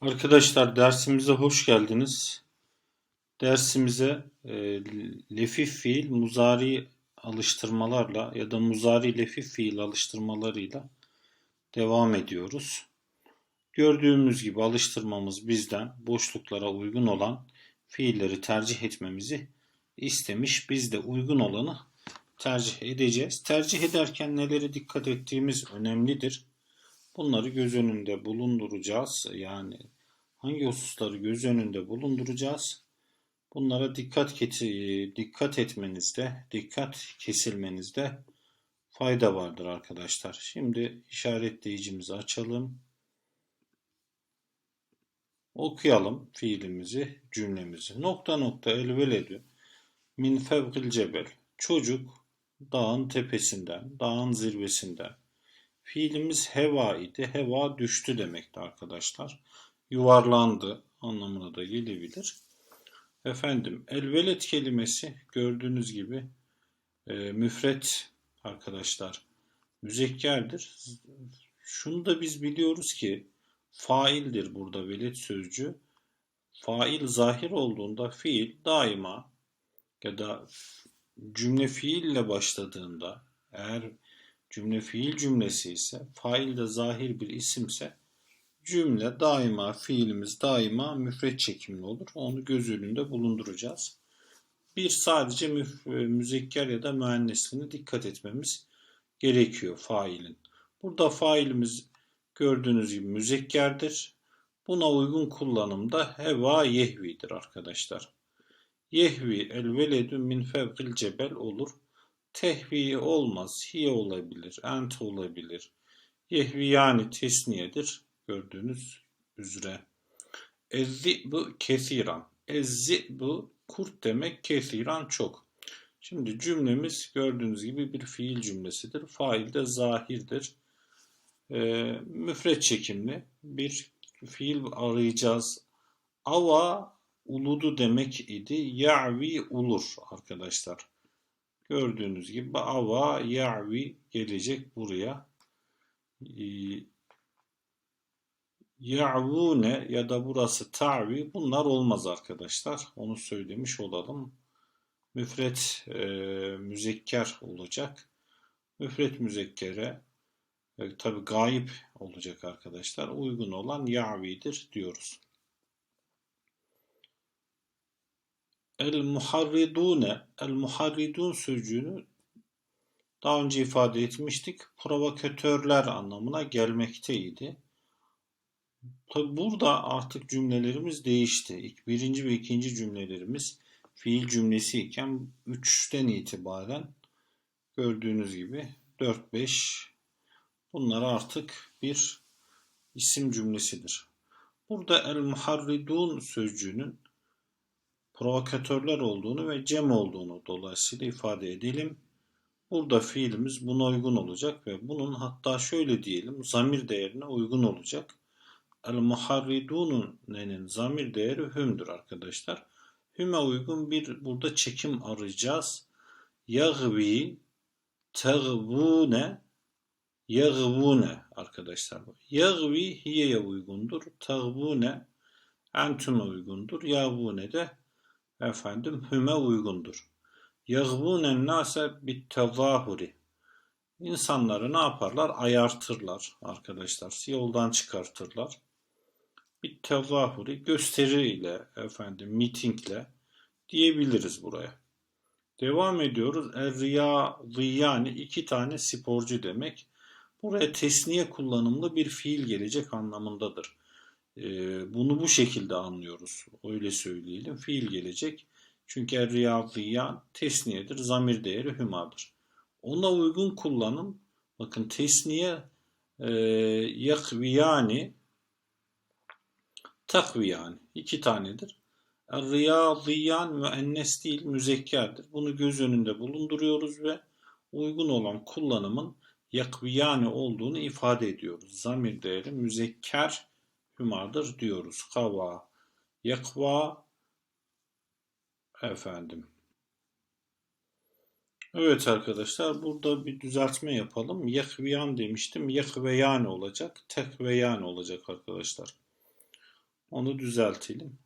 Arkadaşlar dersimize hoş geldiniz. Dersimize e, lefif fiil muzari alıştırmalarla ya da muzari lefif fiil alıştırmalarıyla devam ediyoruz. Gördüğümüz gibi alıştırmamız bizden boşluklara uygun olan fiilleri tercih etmemizi istemiş. Biz de uygun olanı tercih edeceğiz. Tercih ederken nelere dikkat ettiğimiz önemlidir. Bunları göz önünde bulunduracağız. Yani hangi hususları göz önünde bulunduracağız? Bunlara dikkat dikkat etmenizde, dikkat kesilmenizde fayda vardır arkadaşlar. Şimdi işaretleyicimizi açalım. Okuyalım fiilimizi, cümlemizi. Nokta nokta elveledü min fevkil cebel. Çocuk dağın tepesinden, dağın zirvesinden. Fiilimiz heva idi. Heva düştü demekti arkadaşlar. Yuvarlandı anlamına da gelebilir. Efendim elvelet kelimesi gördüğünüz gibi e, müfret arkadaşlar müzekkerdir. Şunu da biz biliyoruz ki faildir burada velet sözcüğü. Fail zahir olduğunda fiil daima ya da cümle fiille başladığında eğer cümle fiil cümlesi ise fail de zahir bir isimse cümle daima fiilimiz daima müfret çekimli olur. Onu göz önünde bulunduracağız. Bir sadece müzekker ya da müennesliğine dikkat etmemiz gerekiyor failin. Burada failimiz gördüğünüz gibi müzekkerdir. Buna uygun kullanımda heva yehvidir arkadaşlar. Yehvi el veledü min fevkil cebel olur. Tehvi olmaz. Hiye olabilir. Ent olabilir. Yehvi yani tesniyedir. Gördüğünüz üzere. bu kesiran. bu kurt demek kesiran çok. Şimdi cümlemiz gördüğünüz gibi bir fiil cümlesidir. Fail de zahirdir. E, müfret çekimli bir fiil arayacağız. Ava uludu demek idi. Ya'vi ulur arkadaşlar. Gördüğünüz gibi ava ya'vi gelecek buraya. Ee, ya'vune ya da burası ta'vi bunlar olmaz arkadaşlar. Onu söylemiş olalım. Müfret e, müzekker olacak. Müfret müzekkere e, tabi gayip olacak arkadaşlar. Uygun olan ya'vidir diyoruz. El muharridune, el muharridun sözcüğünü daha önce ifade etmiştik. Provokatörler anlamına gelmekteydi. Tabi burada artık cümlelerimiz değişti. İlk birinci ve ikinci cümlelerimiz fiil cümlesi iken 3'ten itibaren gördüğünüz gibi 4-5 bunlar artık bir isim cümlesidir. Burada el muharridun sözcüğünün provokatörler olduğunu ve cem olduğunu dolayısıyla ifade edelim. Burada fiilimiz buna uygun olacak ve bunun hatta şöyle diyelim zamir değerine uygun olacak. El muharridun'un zamir değeri hümdür arkadaşlar. Hüme uygun bir burada çekim arayacağız. Yagvi teğvune yagvune arkadaşlar. Yagvi hiyeye uygundur. Teğvune entüme uygundur. Yagvune de efendim hüme uygundur. Yagbunen nase bit tezahuri. İnsanları ne yaparlar? Ayartırlar arkadaşlar. Yoldan çıkartırlar. Bir tezahuri gösteriyle efendim mitingle diyebiliriz buraya. Devam ediyoruz. Er-riyadiyani iki tane sporcu demek. Buraya tesniye kullanımlı bir fiil gelecek anlamındadır. Ee, bunu bu şekilde anlıyoruz. Öyle söyleyelim. Fiil gelecek. Çünkü er-riyadiyan tesniyedir. Zamir değeri hümadır. Ona uygun kullanım bakın tesniye e, yakviyani takviyani iki tanedir. Er-riyadiyan müennes değil müzekkerdir. Bunu göz önünde bulunduruyoruz ve uygun olan kullanımın yakviyani olduğunu ifade ediyoruz. Zamir değeri müzekker hümadır diyoruz. Kava, yakva, efendim. Evet arkadaşlar burada bir düzeltme yapalım. Yekviyan demiştim. Yekveyan olacak. Tekveyan olacak arkadaşlar. Onu düzeltelim.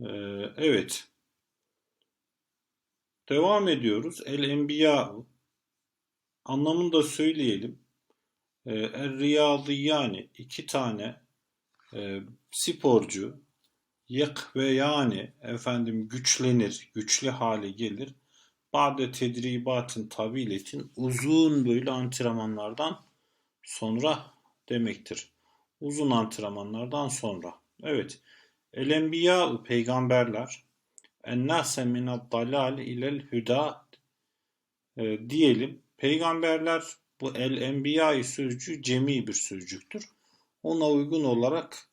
Ee, evet. Devam ediyoruz. El Enbiya anlamını da söyleyelim. Ee, El Riyadi yani iki tane e, sporcu yak ve yani efendim güçlenir, güçlü hale gelir. Ba'de tedribatın tabiletin uzun böyle antrenmanlardan sonra demektir. Uzun antrenmanlardan sonra. Evet. El enbiya peygamberler ennase mined dalal ilel hüda e, diyelim. Peygamberler bu el enbiya sözcüğü cemi bir sözcüktür. Ona uygun olarak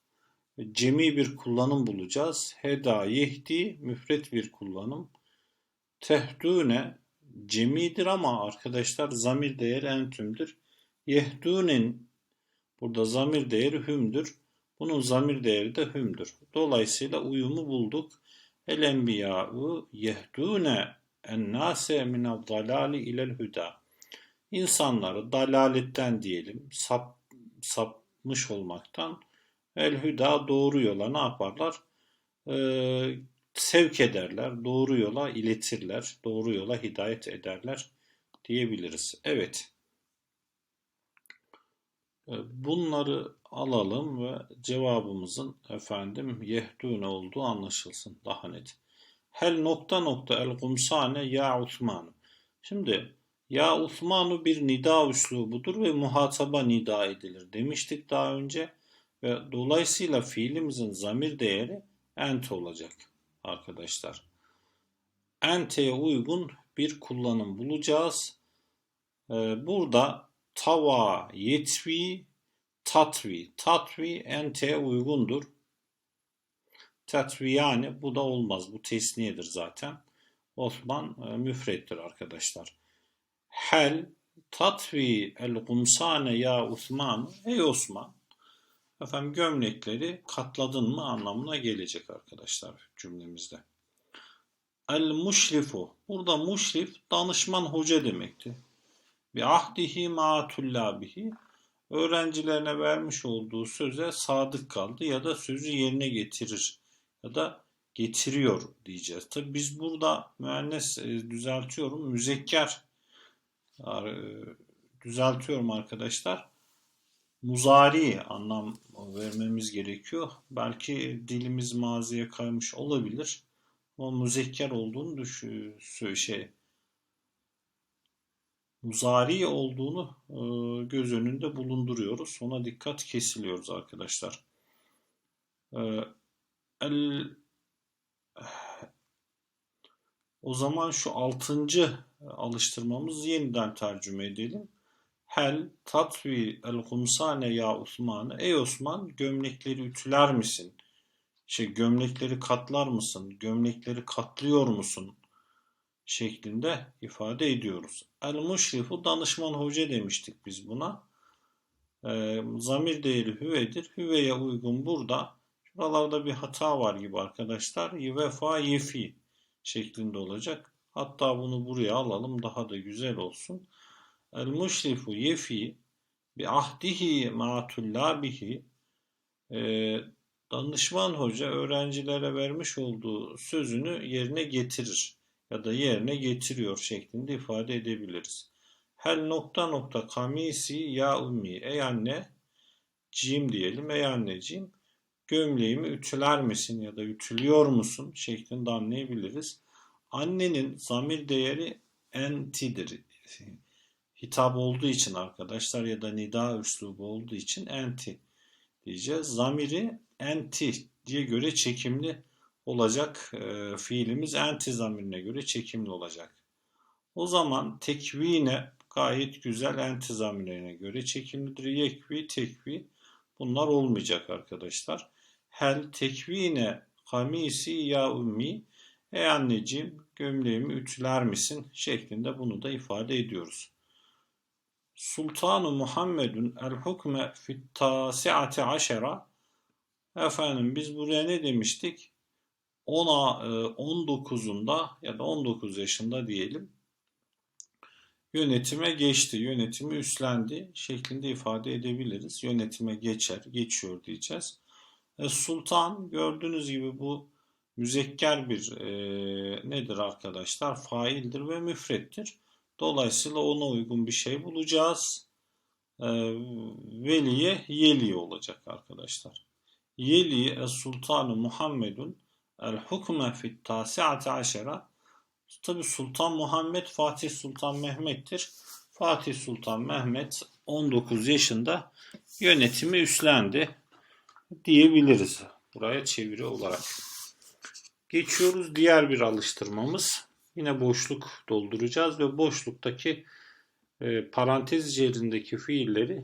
cemi bir kullanım bulacağız. Heda yehdi müfret bir kullanım. Tehdune cemidir ama arkadaşlar zamir değeri entümdür. Yehdunin burada zamir değeri hümdür. Bunun zamir değeri de hümdür. Dolayısıyla uyumu bulduk. El enbiya'u yehdune ennase minel dalali ilel hüda. İnsanları dalaletten diyelim, sap, sapmış olmaktan el hüda doğru yola ne yaparlar? Ee, sevk ederler, doğru yola iletirler, doğru yola hidayet ederler diyebiliriz. Evet. Ee, bunları alalım ve cevabımızın efendim yehdûne olduğu anlaşılsın daha net. Hel nokta nokta el kumsane ya Osman. Şimdi ya Osmanu bir nida üslubudur ve muhataba nida edilir demiştik daha önce ve dolayısıyla fiilimizin zamir değeri ente olacak arkadaşlar. Ente'ye uygun bir kullanım bulacağız. Ee, burada tava yetvi tatvi. Tatvi ente uygundur. Tatvi yani bu da olmaz. Bu tesniyedir zaten. Osman e, müfrettir arkadaşlar. Hel tatvi el gumsane ya Osman. Ey Osman. Efendim gömlekleri katladın mı anlamına gelecek arkadaşlar cümlemizde. El muşrifu. Burada muşrif danışman hoca demekti. Bi ahdihi ma tullabihi öğrencilerine vermiş olduğu söze sadık kaldı ya da sözü yerine getirir ya da getiriyor diyeceğiz. Tabi biz burada müennes e, düzeltiyorum müzekker düzeltiyorum arkadaşlar. Muzari anlam vermemiz gerekiyor. Belki dilimiz maziye kaymış olabilir. Ama müzekker olduğunu düşün, şey muzari olduğunu e, göz önünde bulunduruyoruz. Ona dikkat kesiliyoruz arkadaşlar. E, el, o zaman şu altıncı alıştırmamız yeniden tercüme edelim. Hel tatvi el kumsane ya Osman. Ey Osman gömlekleri ütüler misin? Şey gömlekleri katlar mısın? Gömlekleri katlıyor musun? şeklinde ifade ediyoruz. El muşrifu danışman hoca demiştik biz buna. E, zamir değeri hüvedir. Hüveye uygun burada. Şuralarda bir hata var gibi arkadaşlar. Vefa yefi şeklinde olacak. Hatta bunu buraya alalım daha da güzel olsun. El muşrifu yefi bi ahdihi ma tullabihi e, danışman hoca öğrencilere vermiş olduğu sözünü yerine getirir ya da yerine getiriyor şeklinde ifade edebiliriz. Hel nokta nokta kamisi ya ummi ey anne cim diyelim ey anneciğim gömleğimi ütüler misin ya da ütülüyor musun şeklinde anlayabiliriz. Annenin zamir değeri entidir. Hitap olduğu için arkadaşlar ya da nida üslubu olduğu için enti diyeceğiz. Zamiri enti diye göre çekimli olacak e, fiilimiz enti zamirine göre çekimli olacak. O zaman tekvine gayet güzel enti zamirine göre çekimlidir. Yekvi, tekvi bunlar olmayacak arkadaşlar. Hel tekvine kamisi ya ummi Ey anneciğim gömleğimi ütüler misin? şeklinde bunu da ifade ediyoruz. Sultanu Muhammedun el hukme fit tasiati aşera Efendim biz buraya ne demiştik? 10'a 19'unda e, ya da 19 yaşında diyelim yönetime geçti, yönetimi üstlendi şeklinde ifade edebiliriz. Yönetime geçer, geçiyor diyeceğiz. E, sultan gördüğünüz gibi bu müzekker bir e, nedir arkadaşlar? Faildir ve müfrettir. Dolayısıyla ona uygun bir şey bulacağız. E, veliye yeli olacak arkadaşlar. Yeli es sultanı Muhammedun el hukme fit tasi'ati aşera Tabi Sultan Muhammed Fatih Sultan Mehmet'tir. Fatih Sultan Mehmet 19 yaşında yönetimi üstlendi diyebiliriz buraya çeviri olarak. Geçiyoruz diğer bir alıştırmamız. Yine boşluk dolduracağız ve boşluktaki e, parantez içerisindeki fiilleri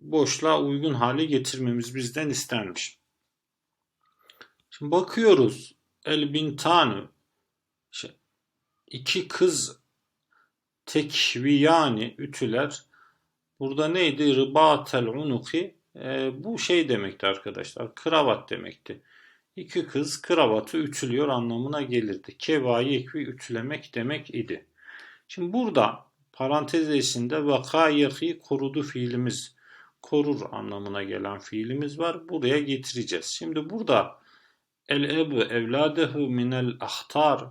boşluğa uygun hale getirmemiz bizden istenmiş. Şimdi bakıyoruz. El bintanu işte iki kız tekviyani ütüler burada neydi? Rıbatel unuki e, bu şey demekti arkadaşlar. Kravat demekti. İki kız kravatı ütülüyor anlamına gelirdi. Keva yekvi ütülemek demek idi. Şimdi burada parantez içinde vakayehi korudu fiilimiz korur anlamına gelen fiilimiz var. Buraya getireceğiz. Şimdi burada el ebu evladehu minel ahtar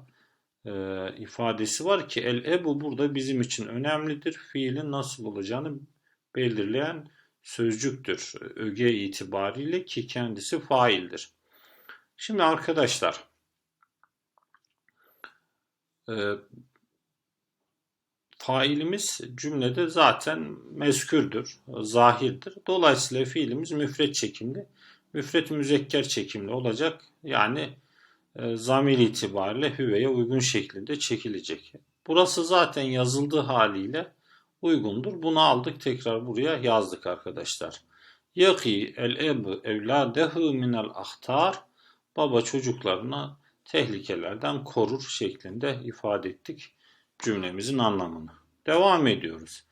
e, ifadesi var ki el ebu burada bizim için önemlidir. Fiilin nasıl olacağını belirleyen sözcüktür. Öge itibariyle ki kendisi faildir. Şimdi arkadaşlar e, failimiz cümlede zaten mezkürdür, zahirdir. Dolayısıyla fiilimiz müfret çekimli, müfret müzekker çekimli olacak. Yani e, zamir itibariyle hüveye uygun şeklinde çekilecek. Burası zaten yazıldığı haliyle uygundur. Bunu aldık tekrar buraya yazdık arkadaşlar. Yaki el ebu evladehu minel ahtar baba çocuklarına tehlikelerden korur şeklinde ifade ettik cümlemizin anlamını. Devam ediyoruz.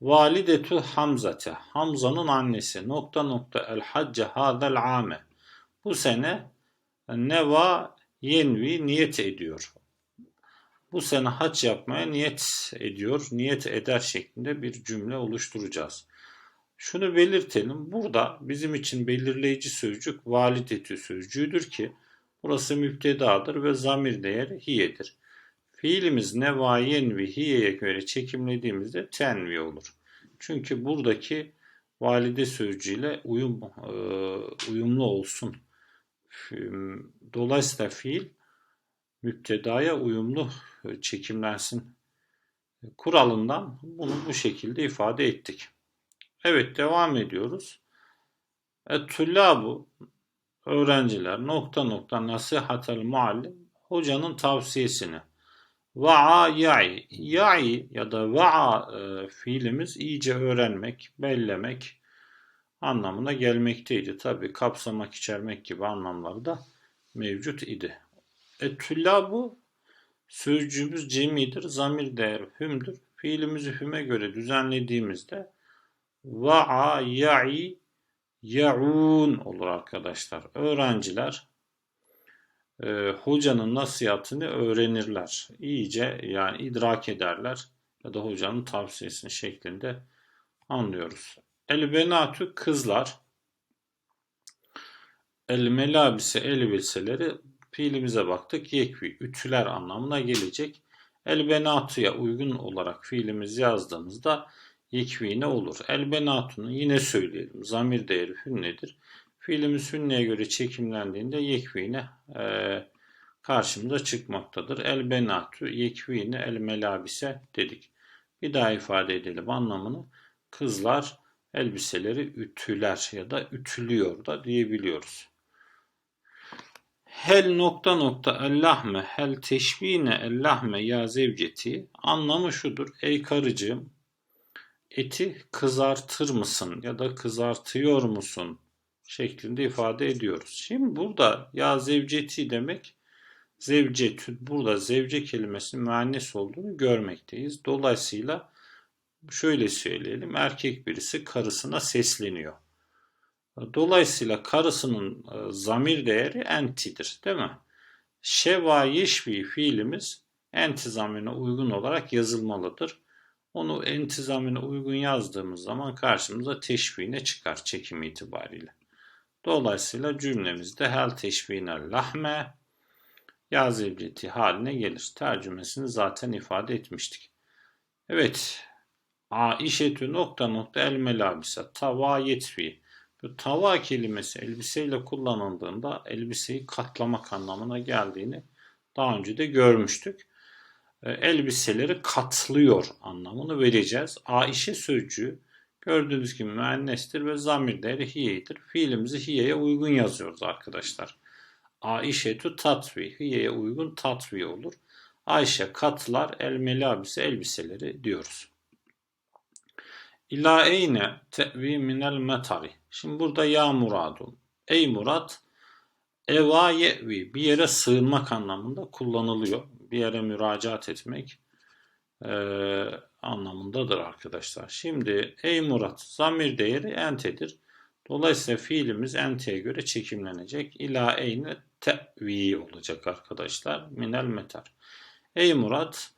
Validetu Hamzate. Hamza'nın annesi. Nokta nokta el hacce hadel ame. Bu sene neva yenvi niyet ediyor. Bu sene hac yapmaya niyet ediyor, niyet eder şeklinde bir cümle oluşturacağız. Şunu belirtelim. Burada bizim için belirleyici sözcük validetü sözcüğüdür ki burası müptedadır ve zamir değeri hiyedir. Fiilimiz nevayen ve hiyeye göre çekimlediğimizde tenvi olur. Çünkü buradaki valide sözcüğüyle uyum, e, uyumlu olsun. Dolayısıyla fiil müptedaya uyumlu çekimlensin kuralından bunu bu şekilde ifade ettik. Evet devam ediyoruz. Et-tullabu öğrenciler nokta nokta nasihatel muallim hocanın tavsiyesini Va'a ya'i. Ya'i ya da va'a e, fiilimiz iyice öğrenmek, bellemek anlamına gelmekteydi. Tabi kapsamak, içermek gibi anlamları da mevcut idi. bu sözcüğümüz cemidir, zamir değer hümdür. Fiilimizi hüme göre düzenlediğimizde va'a ya'i ya'un olur arkadaşlar. Öğrenciler e, hocanın nasihatini öğrenirler. İyice yani idrak ederler ya da hocanın tavsiyesini şeklinde anlıyoruz. El benatü kızlar. El melabise elbiseleri fiilimize baktık. Yekvi ütüler anlamına gelecek. El benatuya uygun olarak fiilimiz yazdığımızda yekvi ne olur? El benatunu yine söyleyelim. Zamir değeri hünnedir. Fiilimiz hünneye göre çekimlendiğinde yekvine e, karşımıza çıkmaktadır. El benatü yekvine el melabise dedik. Bir daha ifade edelim anlamını. Kızlar elbiseleri ütüler ya da ütülüyor da diyebiliyoruz. Hel nokta nokta ellahme hel teşvine ellahme ya zevceti anlamı şudur. Ey karıcığım eti kızartır mısın ya da kızartıyor musun şeklinde ifade ediyoruz. Şimdi burada ya zevceti demek zevcetü burada zevce kelimesinin müennes olduğunu görmekteyiz. Dolayısıyla şöyle söyleyelim erkek birisi karısına sesleniyor. Dolayısıyla karısının e, zamir değeri entidir değil mi? Şeva yeşvi fiilimiz enti zamirine uygun olarak yazılmalıdır. Onu enti zamirine uygun yazdığımız zaman karşımıza teşvine çıkar çekim itibariyle. Dolayısıyla cümlemizde hel teşbihine lahme yaz ibreti haline gelir. Tercümesini zaten ifade etmiştik. Evet. Aişetü nokta nokta el melabisa tava yetfi. Bu tava kelimesi elbiseyle kullanıldığında elbiseyi katlamak anlamına geldiğini daha önce de görmüştük. E, elbiseleri katlıyor anlamını vereceğiz. Aişe sözcüğü gördüğünüz gibi müennestir ve zamir değeri hiye'dir. Fiilimizi hiyeye uygun yazıyoruz arkadaşlar. Aişetü tatvi, hiyeye uygun tatvi olur. Ayşe katlar el melabise elbiseleri diyoruz. İla eyne te'vi minel metari. Şimdi burada ya muradun. Ey murat eva ye'vi bir yere sığınmak anlamında kullanılıyor. Bir yere müracaat etmek e, anlamındadır arkadaşlar. Şimdi ey murat zamir değeri entedir. Dolayısıyla fiilimiz enteye göre çekimlenecek. İla eyne te'vi olacak arkadaşlar. Minel metar. Ey Murat,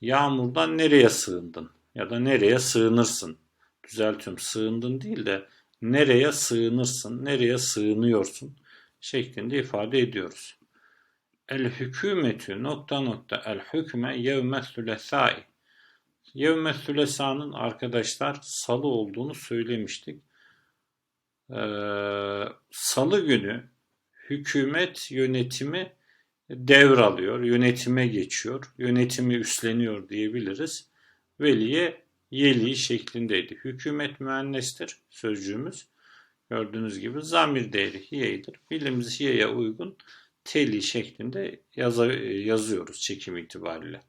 yağmurdan nereye sığındın? Ya da nereye sığınırsın? Düzeltiyorum, sığındın değil de nereye sığınırsın, nereye sığınıyorsun şeklinde ifade ediyoruz. El hükümetü nokta nokta el hükme yevme sülesai. Yevme sülesanın arkadaşlar salı olduğunu söylemiştik. Ee, salı günü hükümet yönetimi devralıyor, yönetime geçiyor, yönetimi üstleniyor diyebiliriz. Veliye yeli şeklindeydi. Hükümet müennestir sözcüğümüz. Gördüğünüz gibi zamir değeri hiye'dir. Bilimiz hiyeye uygun teli şeklinde yaza, yazıyoruz çekim itibariyle.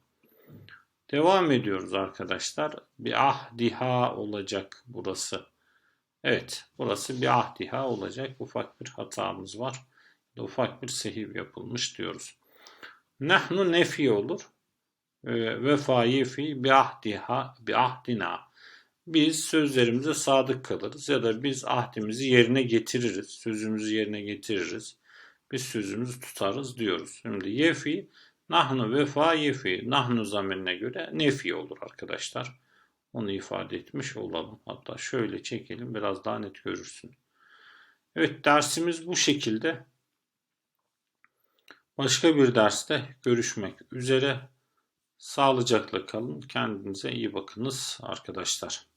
Devam ediyoruz arkadaşlar. Bir ahdiha olacak burası. Evet burası bir ahdiha olacak. Ufak bir hatamız var ufak bir sehiv yapılmış diyoruz. Nahnu nefi olur. Ee, Vefayı fi bi ahdiha bi ahdina. Biz sözlerimize sadık kalırız ya da biz ahdimizi yerine getiririz. Sözümüzü yerine getiririz. Biz sözümüzü tutarız diyoruz. Şimdi yefi nahnu vefa yefi nahnu zamirine göre nefi olur arkadaşlar. Onu ifade etmiş olalım. Hatta şöyle çekelim biraz daha net görürsün. Evet dersimiz bu şekilde. Başka bir derste görüşmek üzere. Sağlıcakla kalın. Kendinize iyi bakınız arkadaşlar.